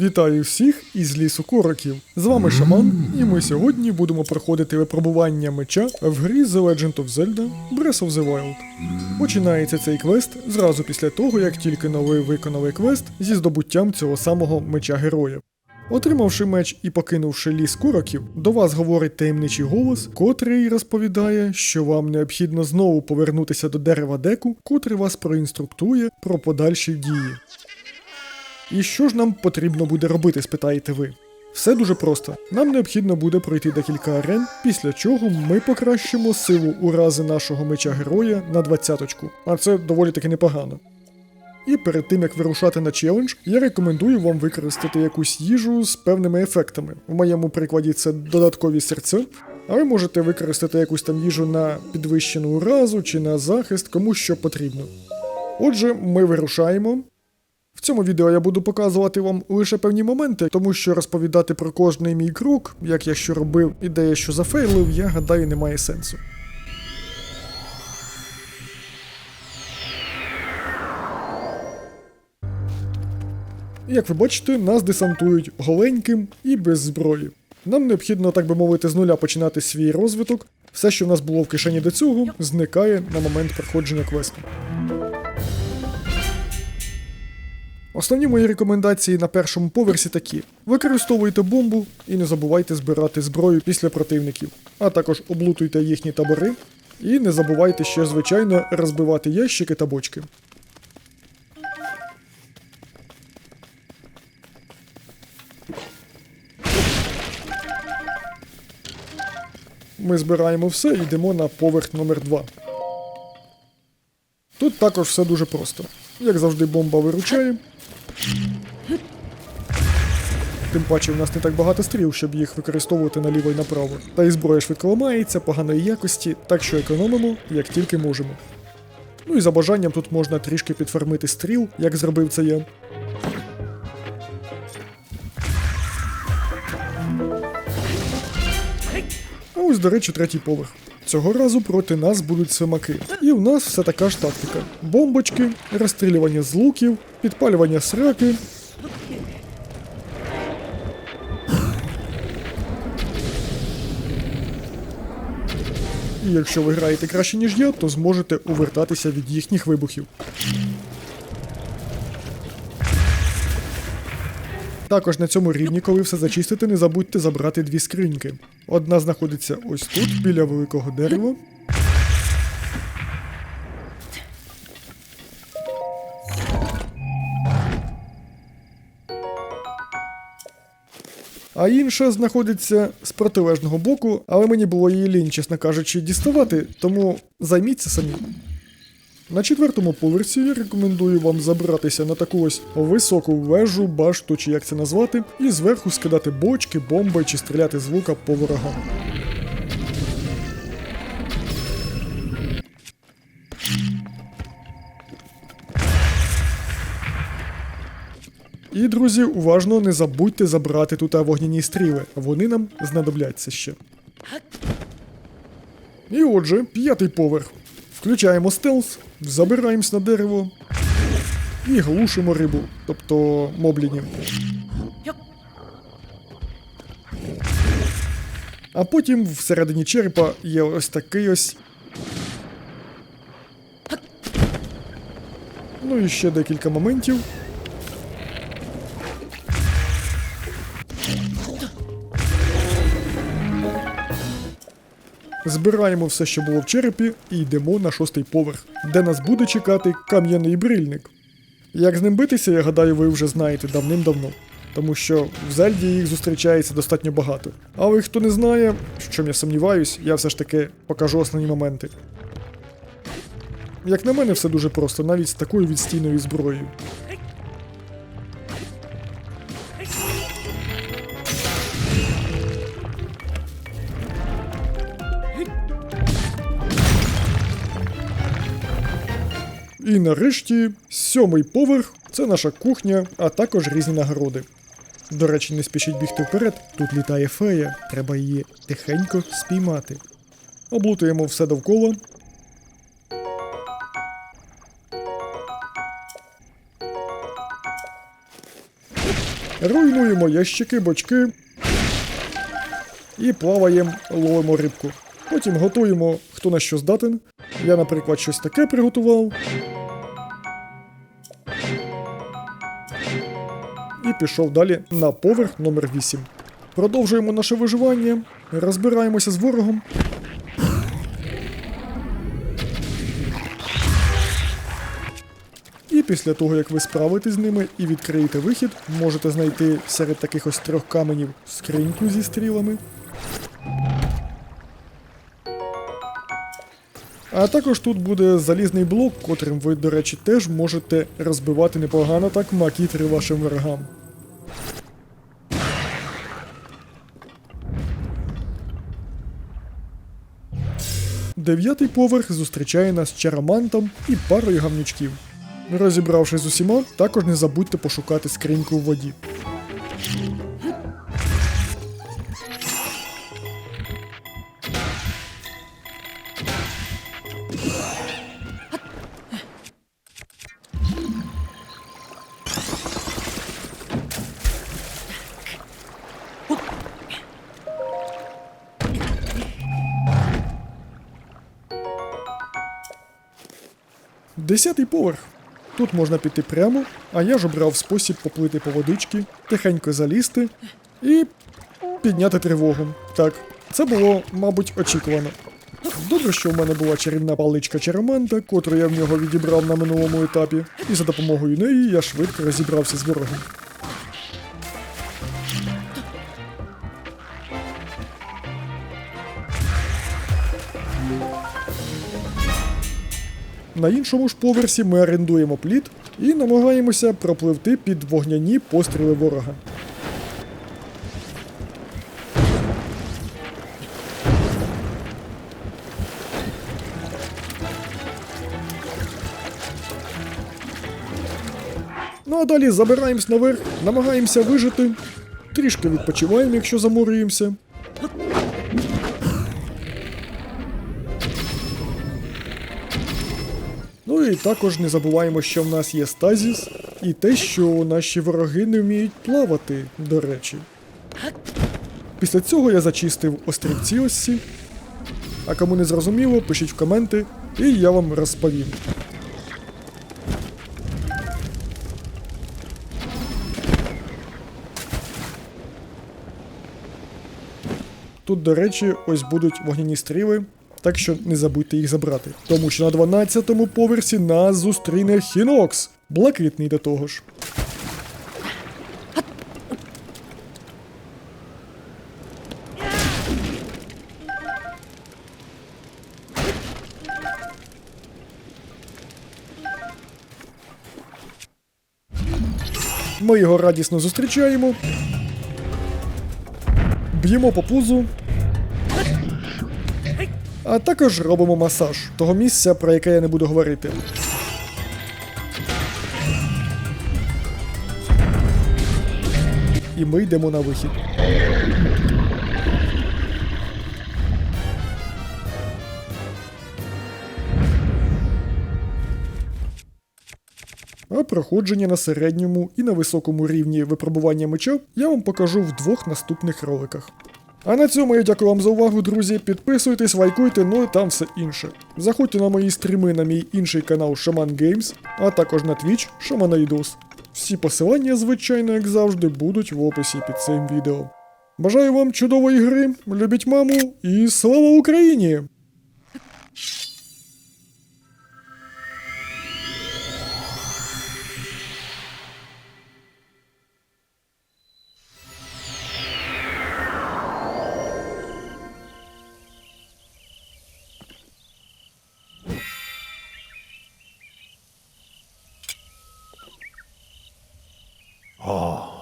Вітаю всіх із лісу короків. З вами Шаман, і ми сьогодні будемо проходити випробування меча в грі The Legend of Zelda Breath of the Wild. Починається цей квест зразу після того, як тільки новий виконали квест зі здобуттям цього самого меча героя. Отримавши меч і покинувши ліс короків, до вас говорить таємничий голос, котрий розповідає, що вам необхідно знову повернутися до дерева деку, котрий вас проінструктує про подальші дії. І що ж нам потрібно буде робити, спитаєте ви? Все дуже просто. Нам необхідно буде пройти декілька арен, після чого ми покращимо силу урази нашого меча героя на двадцяточку, а це доволі таки непогано. І перед тим як вирушати на челендж, я рекомендую вам використати якусь їжу з певними ефектами. В моєму прикладі це додаткові серця. А ви можете використати якусь там їжу на підвищену уразу чи на захист, кому що потрібно. Отже, ми вирушаємо. В цьому відео я буду показувати вам лише певні моменти, тому що розповідати про кожний мій крок, як я що робив і де я що зафейлив, я гадаю, немає сенсу. Як ви бачите, нас десантують голеньким і без зброї. Нам необхідно, так би мовити, з нуля починати свій розвиток. Все, що в нас було в кишені до цього, зникає на момент проходження квесту. Основні мої рекомендації на першому поверсі такі: використовуйте бомбу і не забувайте збирати зброю після противників, а також облутуйте їхні табори. І не забувайте ще, звичайно, розбивати ящики та бочки. Ми збираємо все і йдемо на поверх номер 2 Тут також все дуже просто. Як завжди, бомба виручає. Тим паче, в нас не так багато стріл, щоб їх використовувати наліво і направо. Та і зброя швидко ламається, поганої якості, так що економимо, як тільки можемо. Ну і за бажанням тут можна трішки підфармити стріл, як зробив це я. А ось, до речі, третій поверх. Цього разу проти нас будуть симаки. І в нас все така ж тактика: бомбочки, розстрілювання з луків, підпалювання сраки. І якщо ви граєте краще, ніж я, то зможете увертатися від їхніх вибухів. Також на цьому рівні, коли все зачистите, не забудьте забрати дві скриньки. Одна знаходиться ось тут, біля великого дерева. А інша знаходиться з протилежного боку, але мені було її лінь, чесно кажучи, діставати, тому займіться самі. На четвертому поверсі я рекомендую вам забратися на таку ось високу вежу, башту чи як це назвати, і зверху скидати бочки, бомби чи стріляти з лука по ворогам. І, друзі, уважно не забудьте забрати тут вогняні стріли, вони нам знадобляться ще. І отже, п'ятий поверх. Включаємо стелс, забираємось на дерево і глушимо рибу, тобто моблінів. А потім всередині черепа є ось такий ось. Ну і ще декілька моментів. Збираємо все, що було в черепі, і йдемо на шостий поверх, де нас буде чекати кам'яний брильник. Як з ним битися, я гадаю, ви вже знаєте давним-давно, тому що в Зельді їх зустрічається достатньо багато. Але хто не знає, в чому я сумніваюсь, я все ж таки покажу основні моменти. Як на мене, все дуже просто, навіть з такою відстійною зброєю. І нарешті сьомий поверх це наша кухня, а також різні нагороди. До речі, не спішіть бігти вперед, тут літає фея, треба її тихенько спіймати. Облутуємо все довкола. руйнуємо ящики, бочки і плаваємо, ловимо рибку. Потім готуємо, хто на що здатен. Я, наприклад, щось таке приготував. І пішов далі на поверх номер 8. Продовжуємо наше виживання, розбираємося з ворогом. І після того, як ви справитесь з ними і відкриєте вихід, можете знайти серед таких ось трьох каменів скриньку зі стрілами. А також тут буде залізний блок, котрим ви, до речі, теж можете розбивати непогано так макітри вашим ворогам. Дев'ятий поверх зустрічає нас чарамантом і парою гамнючків. Розібравшись з усіма, також не забудьте пошукати скриньку в воді. Десятий поверх. Тут можна піти прямо, а я ж обрав спосіб поплити по водички, тихенько залізти і підняти тривогу. Так, це було, мабуть, очікувано. Добре, що в мене була чарівна паличка чароманта, котру я в нього відібрав на минулому етапі, і за допомогою неї я швидко розібрався з ворогом. На іншому ж поверсі ми орендуємо плід і намагаємося пропливти під вогняні постріли ворога. Ну а далі забираємось наверх, намагаємося вижити, трішки відпочиваємо, якщо заморюємося. Ну і також не забуваємо, що в нас є стазіс, і те, що наші вороги не вміють плавати, до речі. Після цього я зачистив острівці ось ці. А кому не зрозуміло, пишіть в коменти, і я вам розповім. Тут, до речі, ось будуть вогняні стріли, так що не забудьте їх забрати. Тому що на 12-му поверсі нас зустріне Хінокс, блакитний до того ж. Ми його радісно зустрічаємо. Б'ємо по пузу. А також робимо масаж того місця, про яке я не буду говорити. І ми йдемо на вихід. А проходження на середньому і на високому рівні випробування меча я вам покажу в двох наступних роликах. А на цьому я дякую вам за увагу, друзі. Підписуйтесь, лайкуйте, ну і там все інше. Заходьте на мої стріми на мій інший канал Shaman Games, а також на Twitch Shamanaidos. Всі посилання, звичайно, як завжди, будуть в описі під цим відео. Бажаю вам чудової гри, любіть маму і слава Україні! Oh.